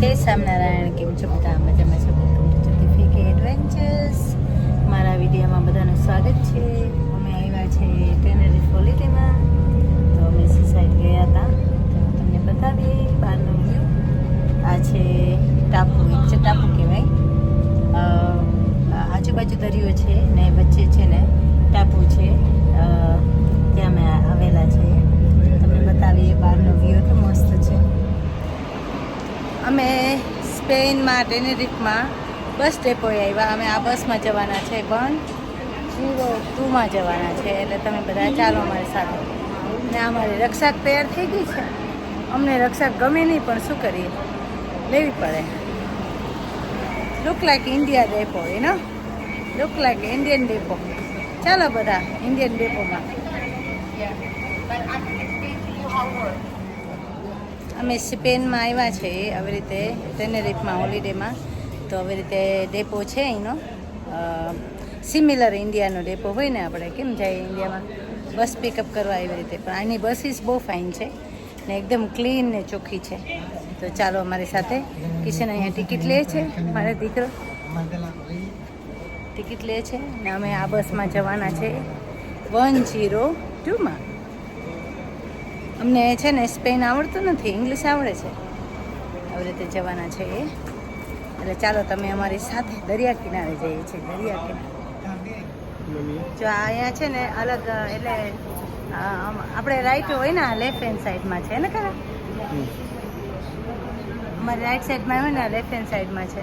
જય સ્વામિનારાયણ કેમ છો બધા? મજામાં છો કે એડવેન્ચર્સ મારા વિડીયોમાં બધાનું સ્વાગત છે. અમે આવ્યા છે ટેનરી હોલિડેમાં તો અમે સી ગયા હતા તો તમને બતાવીએ બહારનો વ્યૂ આ છે ટાપુ એક છે ટાપુ કહેવાય અ, આજુબાજુ દરિયો છે ને વચ્ચે છે ને ટાપુ છે અ, ત્યાં અમે આવેલા છે તમને બતાવીએ બહારનો વ્યૂ તો મસ્ત છે અમે સ્પેનમાં ટેનેરિફમાં બસ ડેપોએ આવ્યા. અમે આ બસમાં જવાના છે પણ ઝીરો ટુમાં જવાના છે. એટલે તમે બધા ચાલો અમારી સાથે. ને અમારી રક્ષાક તૈયાર થઈ ગઈ છે. અમને રક્ષાક ગમે નહીં, પણ શું કરીએ? લેવી પડે. લુક લાઈક ઇન્ડિયા ડેપો એનો લુક લાઈક ઇન્ડિયન ડેપો. ચાલો બધા ઇન્ડિયન ડેપોમાં. અમે સ્પેનમાં આવ્યા છે આવી રીતે ટેનેરિફમાં હોલિડેમાં. તો આવી રીતે ડેપો છે અહીંનો સિમિલર ઇન્ડિયાનો ડેપો હોય ને આપણે, કેમ જાય ઇન્ડિયામાં બસ પિકઅપ કરવા એવી રીતે. પણ આની બસીસ બહુ ફાઇન છે ને એકદમ ક્લીન ને ચોખ્ખી છે. તો ચાલો અમારી સાથે કિશન અહીંયા ટિકિટ લે છે, મારો દીકરો. ટિકિટ લે છે ને અમે આ બસમાં જવાના છે. વન જીરો ટુમાં અમને છે ને સ્પેન આવડતું નથી ઇંગ્લિશ આવડે છે. આવી રીતે જવાના છે એ. એટલે ચાલો તમે અમારી સાથે દરિયા કિનારે જઈએ છીએ દરિયા કિનારે. જો આ અહીંયા છે ને અલગ એટલે આપણે રાઈટ હોય ને લેફ્ટ હેન્ડ સાઈડમાં છે ને ખરા અમારી રાઈટ સાઈડમાં હોય ને લેફ્ટ હેન્ડ સાઈડમાં છે.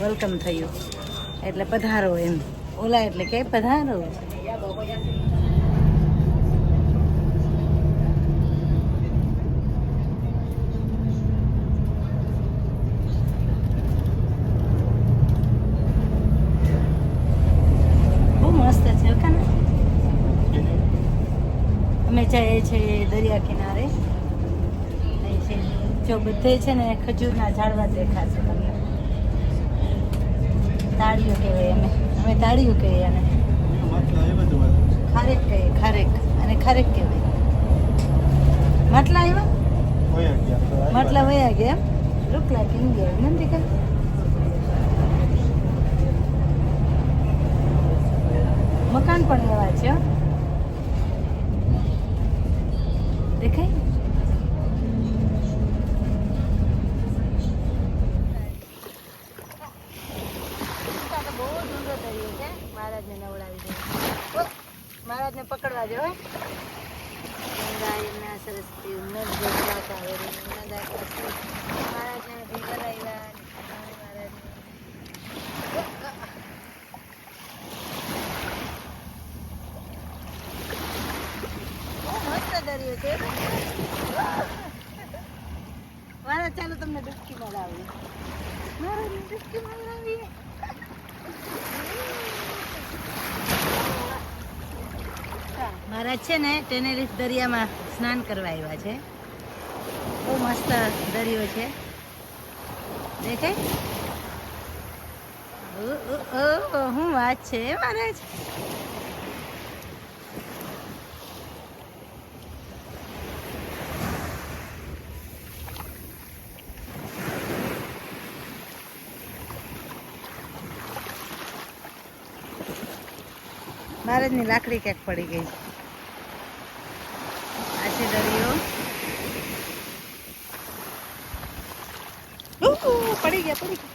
વેલકમ થયું એટલે પધારો એમ. ઓલા એટલે કે પધારો. અમે જઈએ છીએ દરિયા કિનારે. જો બધે છે ને ખજૂરના ઝાડવા દેખાશે તમને. તાળીઓ કહેવાય અમે અમે તાળીઓ કહીએ અને ખારેક કહીએ ખારેક. અને ખારેક કહેવાય. માટલા આવ્યા? માટલા વયા ગયા એમ? લુક લાઈક ઇન્ડિયા નથી કઈ મકાન પણ એવા છે. દેખાય બહુ ડુંગર દરિયો છે મહારાજને નવડાવી દે ઓ, મહારાજને નર્મદા કાવેરી. મહારાજને બી બોલાવ્યા મસ્ત દરિયો છે. મારા ચાલો તમને ડૂબકી મારા ડૂબકી મહારાજ છે ને ટેનેરીફ દરિયામાં સ્નાન કરવા આવ્યા છે. બહુ મસ્ત દરિયો છે. દેખાય? હું વાત છે મહારાજ? મહારાજની લાકડી ક્યાંક પડી ગઈ છે આ છે દરિયો ઉહ, પડી ગયા પડી ગયા.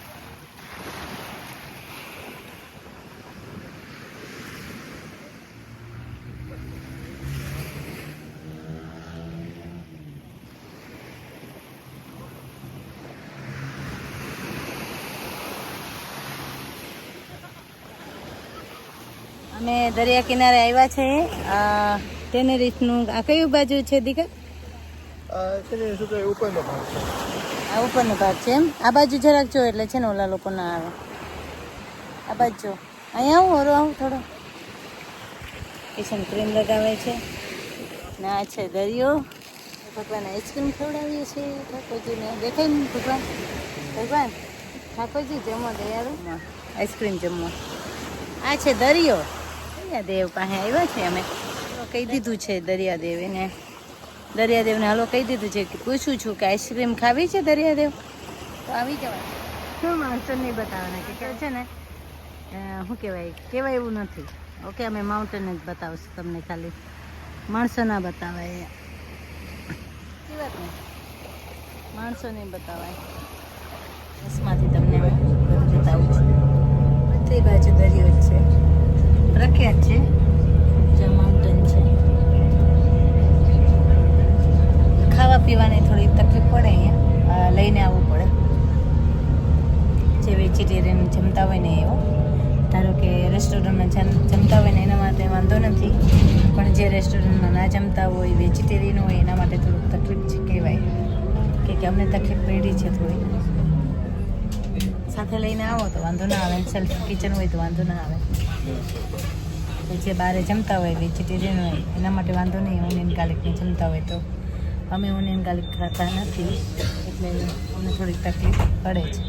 અમે દરિયા કિનારે આવ્યા છે. આ ટેનેરીફનું આ કયું બાજુ છે દીકર? તેને આ ઉપરનો ભાગ છે એમ. આ બાજુ જરાક જો એટલે છે ને ઓલા લોકો ના આવે. આ બાજુ જો. અહીંયા આવું, હરો, આવું થોડો. કિશન ક્રીમ લગાવે છે. ને આ છે દરિયો. ભગવાન આઈસ્ક્રીમ ખવડાવીએ છીએ. ઠાકોરજીને દેખાય ને ભગવાન. ભગવાન, ઠાકોરજી જમો દયાળુ. આઈસ્ક્રીમ જમો. આ છે દરિયો. દરિયાદેવ પાસે આવ્યા છે અમે. કહી દીધું છે દરિયાદેવ એને. દરિયાદેવને હાલો કહી દીધું છે કે પૂછું છું કે આઈસ્ક્રીમ ખાવી છે દરિયાદેવ? તો આવી જવાય. શું માણસો નહીં બતાવવાના કે છે ને શું કહેવાય કહેવાય એવું નથી. ઓકે અમે માઉન્ટેન જ બતાવશું તમને ખાલી. માણસો ના બતાવાય. એ વાત માણસો નહીં બતાવાય. બસમાંથી તમને હું બધું બતાવું છું. બધી બાજુ દરિયો જ છે. પ્રખ્યાત છે જે માઉન્ટેન છે ખાવા પીવાની થોડી તકલીફ પડે અહીંયા અ, લઈને આવવું પડે જે વેજીટેરિયન જમતા હોય ને એવો. ધારો કે રેસ્ટોરન્ટમાં જમતા હોય ને એના માટે વાંધો નથી. પણ જે રેસ્ટોરન્ટમાં ના જમતા હોય, વેજીટેરિયન હોય, એના માટે થોડુંક તકલીફ છે કહેવાય. કે કે અમને તકલીફ પડી છે થોડી. સાથે લઈને આવો તો વાંધો ના આવે. સેલ્ફ કિચન હોય તો વાંધો ના આવે. જે બહાર જમતા હોય, વેજીટેરિયન હોય, એના માટે વાંધો નહીં ઓનિયન ગાર્લિકને જમતા હોય તો. અમે ઓનિયન ગાર્લિક ખાતા નથી, એટલે અમને થોડીક તકલીફ પડે છે.